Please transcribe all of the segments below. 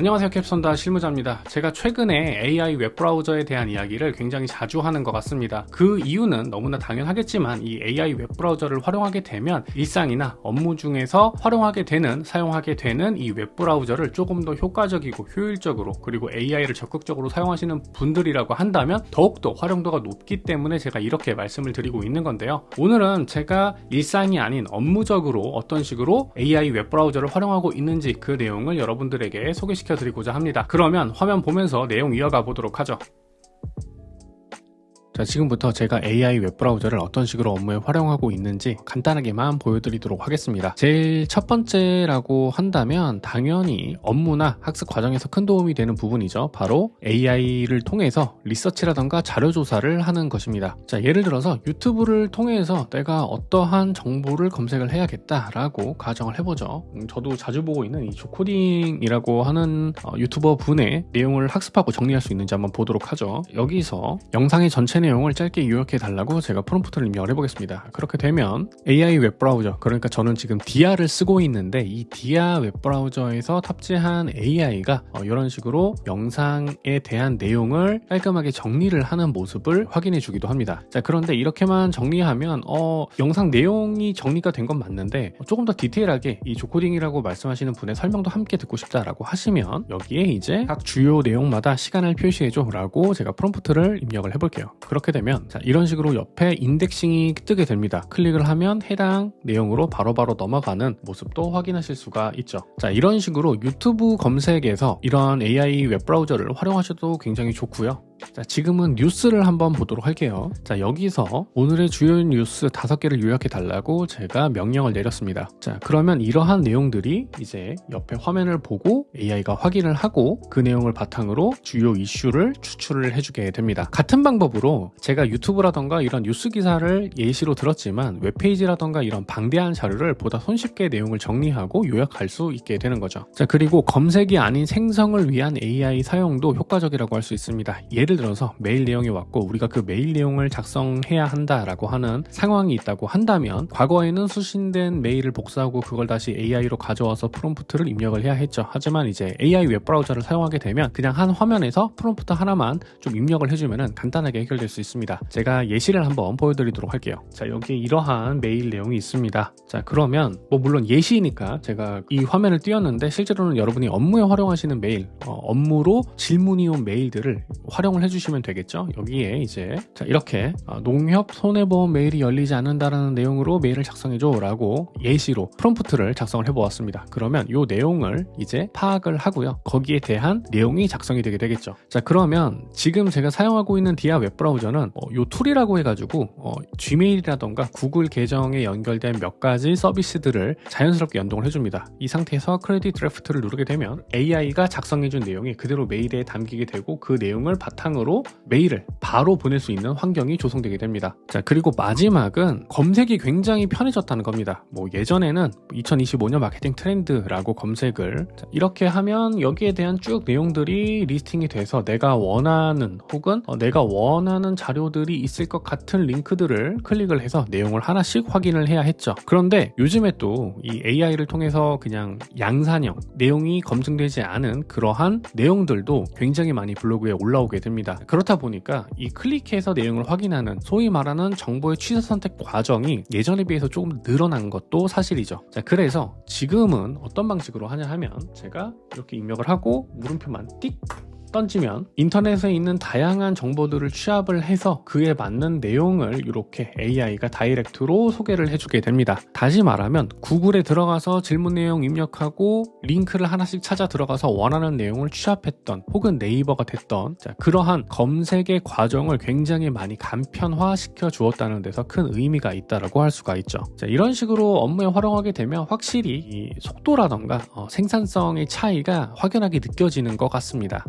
안녕하세요 캡선다 실무자입니다. 제가 최근에 AI 웹브라우저에 대한 이야기를 굉장히 자주 하는 것 같습니다. 그 이유는 너무나 당연하겠지만 이 AI 웹브라우저를 활용하게 되면 일상이나 업무 중에서 활용하게 되는 사용하게 되는 이 웹브라우저를 조금 더 효과적이고 효율적으로 그리고 AI를 적극적으로 사용하시는 분들이라고 한다면 더욱더 활용도가 높기 때문에 제가 이렇게 말씀을 드리고 있는 건데요. 오늘은 제가 일상이 아닌 업무적으로 어떤 식으로 AI 웹브라우저를 활용하고 있는지 그 내용을 여러분들에게 소개 소개시켜드리고자 합니다. 그러면 화면 보면서 내용 이어가 보도록 하죠. 자, 지금부터 제가 AI 웹브라우저를 어떤 식으로 업무에 활용하고 있는지 간단하게만 보여드리도록 하겠습니다. 제일 첫 번째라고 한다면 당연히 업무나 학습 과정에서 큰 도움이 되는 부분이죠. 바로 AI를 통해서 리서치라던가 자료 조사를 하는 것입니다. 자, 예를 들어서 유튜브를 통해서 내가 어떠한 정보를 검색을 해야겠다라고 가정을 해보죠. 음, 저도 자주 보고 있는 이 조코딩이라고 하는 어, 유튜버 분의 내용을 학습하고 정리할 수 있는지 한번 보도록 하죠. 여기서 영상의 전체 내용 내용을 짧게 요약해 달라고 제가 프롬프트를 입력해 보겠습니다. 그렇게 되면 AI 웹브라우저, 그러니까 저는 지금 디아를 쓰고 있는데 이 디아 웹브라우저에서 탑재한 AI가 어, 이런 식으로 영상에 대한 내용을 깔끔하게 정리를 하는 모습을 확인해 주기도 합니다. 자, 그런데 이렇게만 정리하면 어, 영상 내용이 정리가 된 건 맞는데 조금 더 디테일하게 이 조코딩이라고 말씀하시는 분의 설명도 함께 듣고 싶다라고 하시면 여기에 이제 각 주요 내용마다 시간을 표시해 줘 라고 제가 프롬프트를 입력을 해볼게요. 되면 자, 이런 식으로 옆에 인덱싱이 뜨게 됩니다. 클릭을 하면 해당 내용으로 바로바로 바로 넘어가는 모습도 확인하실 수가 있죠. 자, 이런 식으로 유튜브 검색에서 이런 AI 웹브라우저를 활용하셔도 굉장히 좋고요. 자, 지금은 뉴스를 한번 보도록 할게요. 자, 여기서 오늘의 주요 뉴스 다섯 개를 요약해 달라고 제가 명령을 내렸습니다. 자, 그러면 이러한 내용들이 이제 옆에 화면을 보고 AI가 확인을 하고 그 내용을 바탕으로 주요 이슈를 추출을 해주게 됩니다. 같은 방법으로 제가 유튜브라던가 이런 뉴스 기사를 예시로 들었지만 웹페이지라던가 이런 방대한 자료를 보다 손쉽게 내용을 정리하고 요약할 수 있게 되는 거죠. 자, 그리고 검색이 아닌 생성을 위한 AI 사용도 효과적이라고 할 수 있습니다. 예를 예를 들어서 메일 내용이 왔고 우리가 그 메일 내용을 작성해야 한다라고 하는 상황이 있다고 한다면 과거에는 수신된 메일을 복사하고 그걸 다시 AI로 가져와서 프롬프트를 입력을 해야 했죠. 하지만 이제 AI 웹브라우저를 사용하게 되면 그냥 한 화면에서 프롬프트 하나만 좀 입력을 해주면 간단하게 해결될 수 있습니다. 제가 예시를 한번 보여드리도록 할게요. 자 여기에 이러한 메일 내용이 있습니다. 자 그러면 뭐 물론 예시니까 제가 이 화면을 띄웠는데 실제로는 여러분이 업무에 활용하시는 메일 어, 업무로 질문이 온 메일들을 활용을 설정을 해주시면 되겠죠. 여기에 이제 자 이렇게 아, 농협 손해보험 메일이 열리지 않는다라는 내용으로 메일을 작성해줘라고 예시로 프롬프트를 작성을 해보았습니다. 그러면 이 내용을 이제 파악을 하고요. 거기에 대한 내용이 작성이 되게 되겠죠. 자 그러면 지금 제가 사용하고 있는 디아 웹브라우저는 어, 이 툴이라고 해가지고 어, Gmail이라던가 구글 계정에 연결된 몇 가지 서비스들을 자연스럽게 연동을 해줍니다. 이 상태에서 크레딧 드래프트를 누르게 되면 AI가 작성해준 내용이 그대로 메일에 담기게 되고 그 내용을 바탕 바탕으로 메일을 바로 보낼 수 있는 환경이 조성되게 됩니다. 자, 그리고 마지막은 검색이 굉장히 편해졌다는 겁니다. 뭐 예전에는 2025년 마케팅 트렌드라고 검색을 이렇게 하면 여기에 대한 쭉 내용들이 리스팅이 돼서 내가 원하는 혹은 어, 내가 원하는 자료들이 있을 것 같은 링크들을 클릭을 해서 내용을 하나씩 확인을 해야 했죠. 그런데 요즘에 또 이 AI를 통해서 그냥 양산형 내용이 검증되지 않은 그러한 내용들도 굉장히 많이 블로그에 올라오게 됩니다. 됩니다. 그렇다 보니까 이 클릭해서 내용을 확인하는 소위 말하는 정보의 취사 선택 과정이 예전에 비해서 조금 늘어난 것도 사실이죠. 자, 그래서 지금은 어떤 방식으로 하냐 하면 제가 이렇게 입력을 하고 물음표만 띡 던지면 인터넷에 있는 다양한 정보들을 취합을 해서 그에 맞는 내용을 이렇게 AI가 다이렉트로 소개를 해주게 됩니다. 다시 말하면 구글에 들어가서 질문 내용 입력하고 링크를 하나씩 찾아 들어가서 원하는 내용을 취합했던 혹은 네이버가 됐던 자, 그러한 검색의 과정을 굉장히 많이 간편화시켜 주었다는 데서 큰 의미가 있다라고 할 수가 있죠. 자, 이런 식으로 업무에 활용하게 되면 확실히 속도라던가 어, 생산성의 차이가 확연하게 느껴지는 것 같습니다.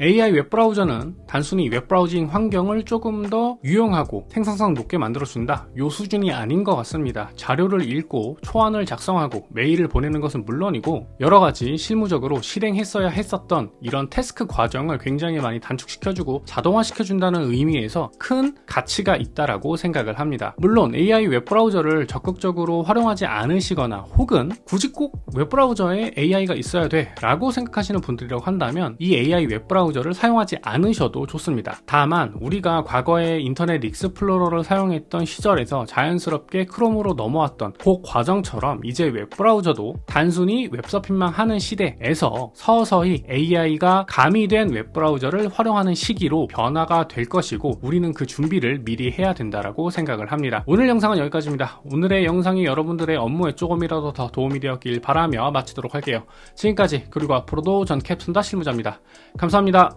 AI 웹브라우저는 단순히 웹브라우징 환경을 조금 더 유용하고 생산성 높게 만들어준다. 요 수준이 아닌 것 같습니다. 자료를 읽고 초안을 작성하고 메일을 보내는 것은 물론이고 여러 가지 실무적으로 실행했어야 했었던 이런 태스크 과정을 굉장히 많이 단축시켜주고 자동화시켜준다는 의미에서 큰 가치가 있다라고 생각을 합니다. 물론 AI 웹브라우저를 적극적으로 활용하지 않으시거나 혹은 굳이 꼭 웹브라우저에 AI가 있어야 돼 라고 생각하시는 분들이라고 한다면 이 AI 웹브라우저 를 사용하지 않으셔도 좋습니다. 다만 우리가 과거에 인터넷 익스플로러를 사용했던 시절에서 자연스럽게 크롬으로 넘어왔던 그 과정처럼 이제 웹브라우저도 단순히 웹서핑만 하는 시대에서 서서히 AI가 가미된 웹브라우저를 활용하는 시기로 변화가 될 것이고 우리는 그 준비를 미리 해야 된다라고 생각을 합니다. 오늘 영상은 여기까지입니다. 오늘의 영상이 여러분들의 업무에 조금이라도 더 도움이 되었길 바라며 마치도록 할게요. 지금까지 그리고 앞으로도 전 캡순다 실무자입니다. 감사합니다. が